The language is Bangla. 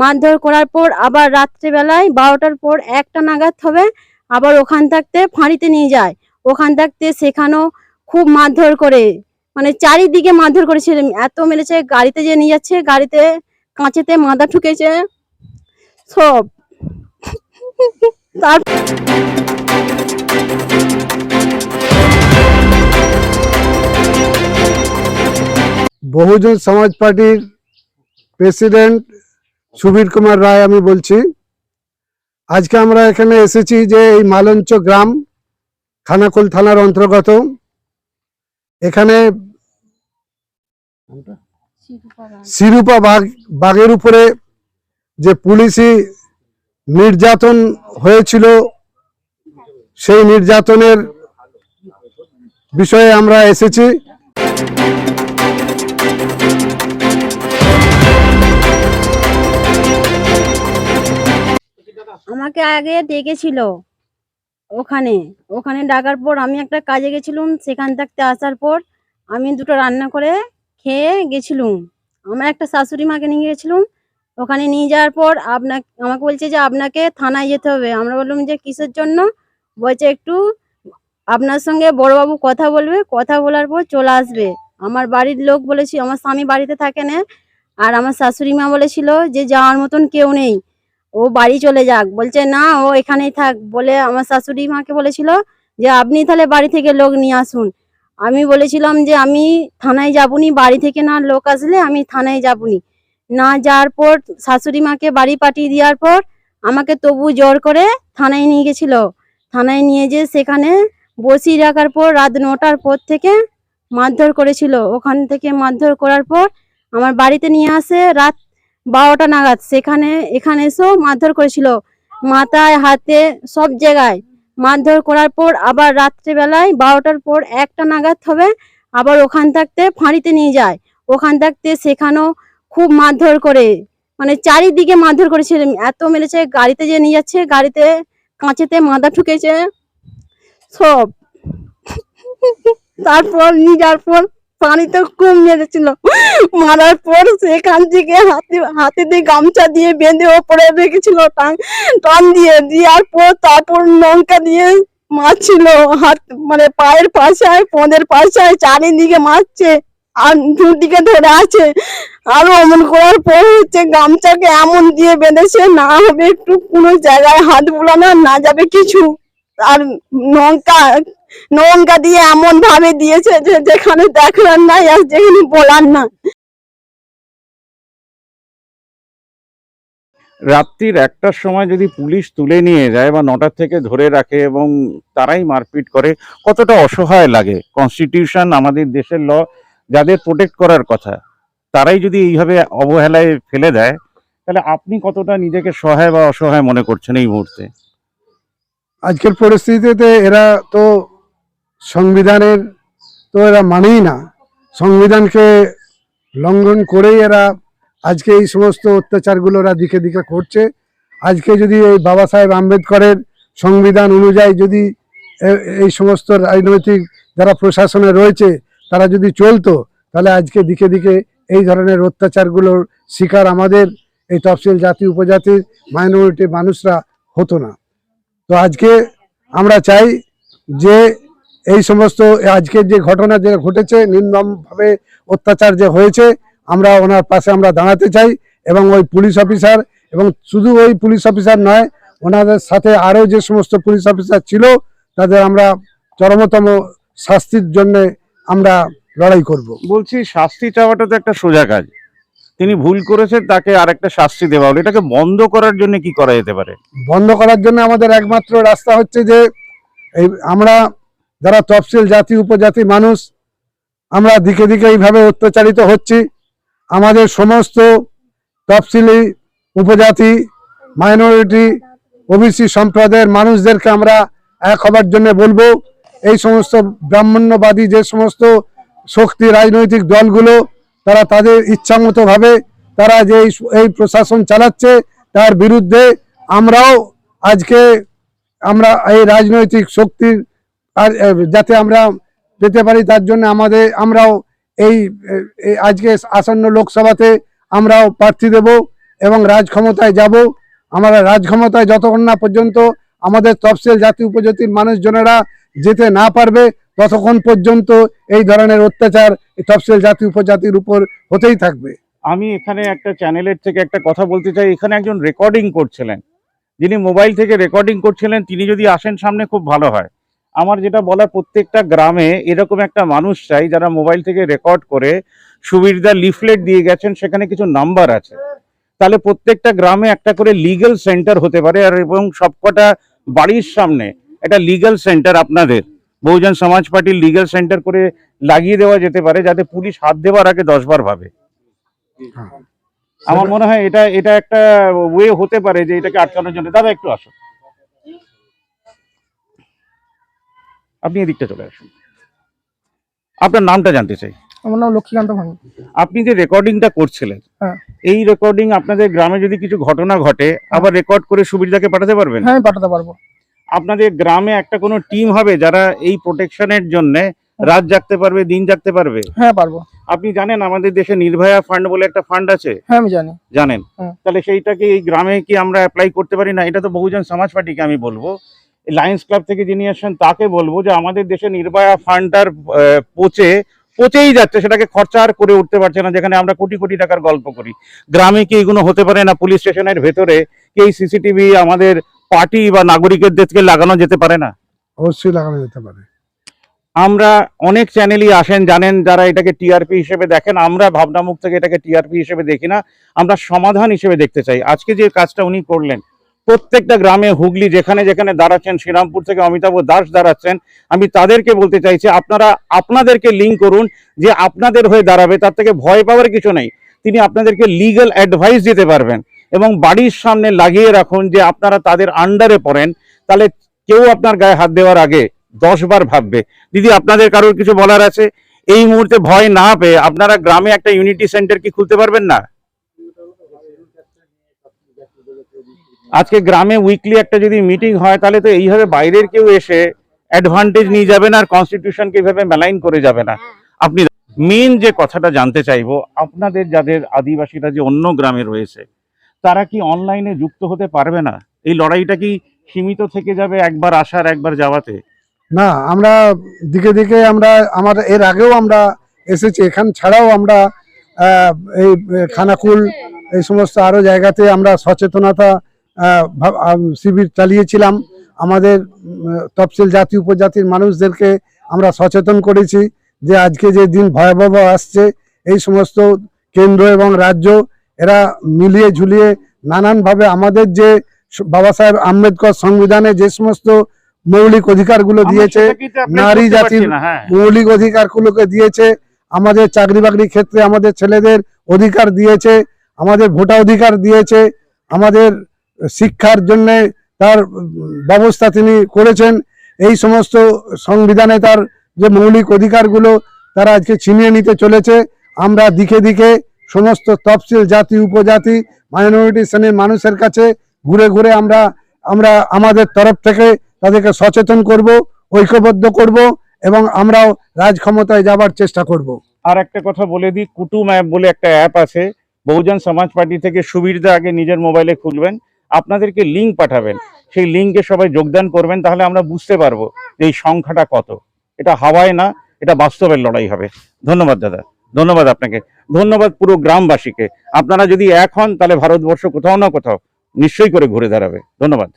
মারধর করার পর আবার রাত্রেবেলায় বারোটার পর একটা নাগাদ হবে, আবার ওখান থাকতে ফাঁড়িতে নিয়ে যায়। ওখান থাকতে সেখানেও খুব মারধর করে মানে চারিদিকে মারধর করেছে এত মেরেছে, গাড়িতে যে নিয়ে যাচ্ছে, গাড়িতে কাঁচেতে মাদা ঠুকেছে, সব। তার বহুজন সমাজ পার্টির প্রেসিডেন্ট সুবীর কুমার রায় আমি বলছি। আজকে আমরা এখানে এসেছি যে এই মালঞ্চ গ্রাম, খানাকুল থানার অন্তর্গত। এখানে শিরূপা বাঘ, বাঘের উপরে যে পুলিশি নির্যাতন হয়েছিল, সেই নির্যাতনের বিষয়ে আমরা এসেছি। আমাকে আগে ডেকেছিল ওখানে। ওখানে ডাকার পর আমি একটা কাজে গেছিলাম, সেখান থাকতে আসার পর আমি দুটো রান্না করে খেয়ে গেছিলুম। আমার একটা শাশুড়ি মাকে নিয়ে গেছিলুম, ওখানে নিয়ে যাওয়ার পর আপনাকে আমাকে বলছে যে আপনাকে থানায় যেতে হবে। আমরা বললাম যে কিসের জন্য? বলছে একটু আপনার সঙ্গে বড়বাবু কথা বলবে, কথা বলার পর চলে আসবে। আমার বাড়ির লোক বলেছি, আমার স্বামী বাড়িতে থাকে না, আর আমার শাশুড়ি মা বলেছিল যে যাওয়ার মতন কেউ নেই। ও বাড়ি চলে যাক। বলছে, না, ও এখানেই থাক। বলে আমার শাশুড়ি মাকে বলেছিল যে, আপনি তাহলে বাড়ি থেকে লোক নিয়ে আসুন। আমি বলেছিলাম যে, আমি থানায় যাবনি, বাড়ি থেকে না লোক আসলে আমি থানায় যাবনি। না যাওয়ার পর শাশুড়ি মাকে বাড়ি পাঠিয়ে দেওয়ার পর আমাকে তবু জোর করে থানায় নিয়ে গেছিল। থানায় নিয়ে যেয়ে সেখানে বসিয়ে রাখার পর রাত নটার পর থেকে মারধর করেছিল। ওখান থেকে মারধর করার পর আমার বাড়িতে নিয়ে আসে, রাত বারোটা নাগাদ। সেখানে, এখানে এসেও মারধর করেছিল। মাথায়, হাতে, সব জায়গায়। মারধর করার পর আবার রাত্রেবেলায় বারোটার পর একটা নাগাদ হবে, আবার ওখান থাকতে ফাঁড়িতে নিয়ে যায়। ওখান থাকতে সেখানেও খুব মারধর করে। মানে চারিদিকে মারধর করেছে এত মেরেছে, গাড়িতে যে নিয়ে যাচ্ছে, গাড়িতে, কাঁচেতে মাথা ঠুকেছে, সব। তারপর, নিয়ে যাওয়ার পর পানিতে খুব মেরেছিল মারার পর সেখান থেকে হাতে হাতে দিয়ে গামছা দিয়ে বেঁধে ওপরে রেখেছিল, টান টান দিয়ে, দেওয়ার পর তারপর লঙ্কা দিয়ে মারছিল। হাত মানে পায়ের পাশায় পদের পাশায়, চারিদিকে মারছে, আর দুদিকে ধরে আছে। আরও এমন করার পর হচ্ছে গামছাকে এমন দিয়ে বেঁধেছে, না হবে একটু কোনো জায়গায় হাত বুলানো, না যাবে কিছু। আর লঙ্কা লঙ্কা দিয়ে এমন ভাবে দিয়েছে যে যেখানে দেখলাম নাই আর যেখানে বলার না। রাত্রির একটার সময় যদি পুলিশ তুলে নিয়ে যায় বা নটার থেকে ধরে রাখে এবং তারাই মারপিট করে কতটা অসহায় লাগে। কনস্টিটিউশন আমাদের দেশের ল যাদের প্রোটেক্ট করার কথা তারাই যদি এইভাবে অবহেলায় ফেলে দেয় তাহলে আপনি কতটা নিজেকে সহায় বা অসহায় মনে করছেন এই মুহূর্তে? আজকের পরিস্থিতিতে এরা তো সংবিধানের তো এরা মানেই না। সংবিধানকে লঙ্ঘন করেই এরা আজকে এই সমস্ত অত্যাচারগুলো এরা দিকে দিকে করছে। আজকে যদি এই বাবা সাহেব আম্বেদকরের সংবিধান অনুযায়ী যদি এই সমস্ত রাজনৈতিক যারা প্রশাসনে রয়েছে, তারা যদি চলতো, তাহলে আজকে দিকে দিকে এই ধরনের অত্যাচারগুলোর শিকার আমাদের এই তফসিল জাতি, উপজাতির মাইনরিটি মানুষরা হতো না। তো আজকে আমরা চাই যে এই সমস্ত আজকের যে ঘটনা যে ঘটেছে নির্মমভাবে অত্যাচার যে হয়েছে আমরা ওনার পাশে আমরা দাঁড়াতে চাই এবং ওই পুলিশ অফিসার এবং শুধু ওই পুলিশ অফিসার নয় ওনাদের সাথে আরও যে সমস্ত পুলিশ অফিসার ছিল তাদের আমরা চরমতম শাস্তির জন্য আমরা লড়াই করব। বলছি শাস্তি চাওয়াটা তো একটা সোজা কাজ। তিনি ভুল করেছেন তাকে আরেকটা শাস্তি দেওয়া হলো। এটাকে বন্ধ করার জন্য কি করা যেতে পারে? বন্ধ করার জন্য আমাদের একমাত্র রাস্তা হচ্ছে যে এই আমরা যারা তফসিল জাতি, উপজাতি মানুষ, আমরা দিকে দিকে এইভাবে অত্যাচারিত হচ্ছি। আমাদের সমস্ত তফসিলি উপজাতি মাইনরিটি ওবিসি সম্প্রদায়ের মানুষদেরকে আমরা এক হবার জন্য বলব, এই সমস্ত ব্রাহ্মণ্যবাদী যে সমস্ত শক্তি, রাজনৈতিক দলগুলো, তারা তাদের ইচ্ছামতো ভাবে তারা যে এই প্রশাসন চালাচ্ছে, তার বিরুদ্ধে আমরাও আজকে আমরা এই রাজনৈতিক শক্তির আর যাতে আমরা পেতে পারি, তার জন্য আমাদের, আমরাও এই আজকে আসন্ন লোকসভাতে আমরাও প্রার্থী দেব এবং রাজ ক্ষমতায় যাব। আমরা রাজ ক্ষমতায় যতক্ষণ না পর্যন্ত আমাদের তফসিল জাতি উপজাতির মানুষজনেরা যেতে না পারবে, ততক্ষণ পর্যন্ত এই ধরনের অত্যাচার তফসিল জাতি উপজাতির উপর হতেই থাকবে। আমি এখানে একটা চ্যানেলের থেকে একটা কথা বলতে চাই। এখানে একজন রেকর্ডিং করছিলেন। যিনি মোবাইল থেকে রেকর্ডিং করছিলেন, তিনি যদি আসেন সামনে, খুব ভালো হয়। আমার যেটা বলা প্রত্যেকটা গ্রামে এরকম একটা মানুষ চাই যারা মোবাইল থেকে রেকর্ড করে সুবিধা লিফলেট দিয়ে গেছেন সেখানে কিছু নাম্বার আছে। তাহলে প্রত্যেকটা গ্রামে একটা করে লিগ্যাল সেন্টার হতে পারে আর এবং সবকটা বাড়ির সামনে একটা লিগ্যাল সেন্টার আপনাদের। বহুজন সমাজ পার্টির লিগ্যাল সেন্টার করে লাগিয়ে দেওয়া যেতে পারে যাতে পুলিশ হাত দেওয়ার আগে দশবার ভাবে। আমার মনে হয় এটা এটা একটা ওয়ে হতে পারে যে এটাকে আটকানোর জন্য। দাদা একটু আসুন। আপনি এদিকটা চলে আসুন। আপনার নামটা জানতে চাই। আমার নাম লক্ষ্মীকান্ত ভাঙ আপনি যে রেকর্ডিংটা করছিলেন হ্যাঁ। এই রেকর্ডিং আপনাদের গ্রামে যদি কিছু ঘটনা ঘটে আবার রেকর্ড করে সুবিধাকে পাঠাতে পারবেন? হ্যাঁ পাঠাতে পারব। আপনাদের গ্রামে একটা কোনো টিম হবে যারা এই প্রোটেকশনের জন্য রাত জাগতে পারবে দিন জাগতে পারবে? হ্যাঁ পারব। আপনি জানেন আমাদের দেশে নির্ভয়া ফান্ড বলে একটা ফান্ড আছে? হ্যাঁ আমি জানি। জানেন? তাহলে সেইটাকে এই গ্রামে কি আমরা অ্যাপ্লাই করতে পারি? না এটা তো বহুজন সমাজ পার্টিকে আমি বলব। লায়ন্স ক্লাব থেকে যিনি আসছেন তাকে বলব যে আমাদের দেশে নির্ভয়া ফান্ডটার পচে পচেই যাচ্ছে সেটাকে খরচা আর করে উঠতে পারছে না যেখানে আমরা কোটি কোটি টাকার গল্প করি। গ্রামে কি এগুলো হতে পারে না? পুলিশ স্টেশনের ভেতরে কি এই সিসিটিভি আমাদের পার্টি বা নাগরিকদেরকে লাগানো যেতে পারে না? অবশ্যই লাগানো যেতে পারে। আমরা অনেক চ্যানেলই আসেন জানেন যারা এটাকে টিআরপি হিসেবে দেখেন আমরা ভাবনামুখ থেকে এটাকে টিআরপি হিসেবে দেখি না আমরা সমাধান হিসেবে দেখতে চাই। আজকে যে কাজটা উনি করলেন প্রত্যেকটা গ্রামে হুগলি, যেখানে যেখানে দাঁড়াচ্ছেন, শ্রীরামপুর থেকে অমিতাভ দাস দাঁড়াচ্ছেন, আমি তাদেরকে বলতে চাইছি, আপনারা, আপনাদেরকে লিঙ্ক করুন যে আপনাদের হয়ে দাঁড়াবে, তার থেকে ভয় পাওয়ার কিছু নেই। তিনি আপনাদেরকে লিগ্যাল অ্যাডভাইস দিতে পারবেন এবং বাড়ির সামনে লাগিয়ে রাখুন যে আপনারা তাদের আন্ডারে পড়েন। তাহলে কেউ আপনার গায়ে হাত দেওয়ার আগে দশ বার ভাববে। দিদি, আপনাদের কারোর কিছু বলার আছে? এই মুহূর্তে ভয় না পেয়ে আপনারা গ্রামে একটা ইউনিটি সেন্টার কি খুলতে পারবেন না? আজকে গ্রামে উইকলি একটা যদি মিটিং হয়, তাহলে তো এইভাবে বাইরের কেউ এসে অ্যাডভান্টেজ নিয়ে যাবে না আর কনস্টিটিউশনকে এইভাবে মেলাইন করে যাবে না। আপনি মেন যে কথাটা জানতে চাইব, আপনাদের যাদের আদিবাসীরা যে অন্য গ্রামে রয়েছে, তারা কি অনলাইনে যুক্ত হতে পারবে না? এই লড়াইটা কি সীমিত থেকে যাবে একবার আসার, একবার যাওয়াতে? না, আমরা দিকে দিকে আমরা, আমার এর আগেও আমরা এসেছি, এখান ছাড়াও আমরা এই খানাকুল, এই সমস্ত আরও জায়গাতে আমরা সচেতনতা শিবির চালিয়েছিলাম। আমাদের তফসিল জাতি উপজাতির মানুষদেরকে আমরা সচেতন করেছি যে আজকে যে দিন ভয়াবহ আসছে এই সমস্ত কেন্দ্র এবং রাজ্য এরা মিলিয়ে ঝুলিয়ে নানানভাবে আমাদের যে বাবা সাহেব আম্বেদকর সংবিধানে যে সমস্ত মৌলিক অধিকারগুলো দিয়েছে নারী জাতির হ্যাঁ। মৌলিক অধিকারগুলোকে দিয়েছে আমাদের চাকরি বাকরির ক্ষেত্রে আমাদের ছেলেদের অধিকার দিয়েছে আমাদের ভোটাধিকার দিয়েছে আমাদের শিক্ষার জন্য তার ব্যবস্থা তিনি করেছেন। এই সমস্ত সংবিধানে তার যে মৌলিক অধিকারগুলো তারা আজকে ছিনিয়ে নিতে চলেছে। আমরা দিকে দিকে সমস্ত তফসিল জাতি, উপজাতি মাইনরিটি শ্রেণির মানুষের কাছে ঘুরে ঘুরে আমরা আমরা আমাদের তরফ থেকে তাদেরকে সচেতন করব, ঐক্যবদ্ধ করব এবং আমরাও রাজ ক্ষমতায় যাবার চেষ্টা করব। আর একটা কথা বলে দিই, কুটুম অ্যাপ বলে একটা অ্যাপ আছে। বহুজন সমাজ পার্টি থেকে সুবিধা আগে নিজের মোবাইলে খুলবেন। আপনাদেরকে লিঙ্ক পাঠাবেন। সেই লিঙ্কে সবাই যোগদান করবেন, তাহলে আমরা বুঝতে পারব যে এই সংখ্যাটা কত। এটা হাওয়ায় না, এটা বাস্তবের লড়াই হবে। ধন্যবাদ, দাদা। ধন্যবাদ আপনাকে। ধন্যবাদ পুরো গ্রামবাসীকে। আপনারা যদি এক হন, তাহলে ভারতবর্ষ কোথাও না কোথাও নিশ্চয়ই করে ঘুরে দাঁড়াবে। ধন্যবাদ।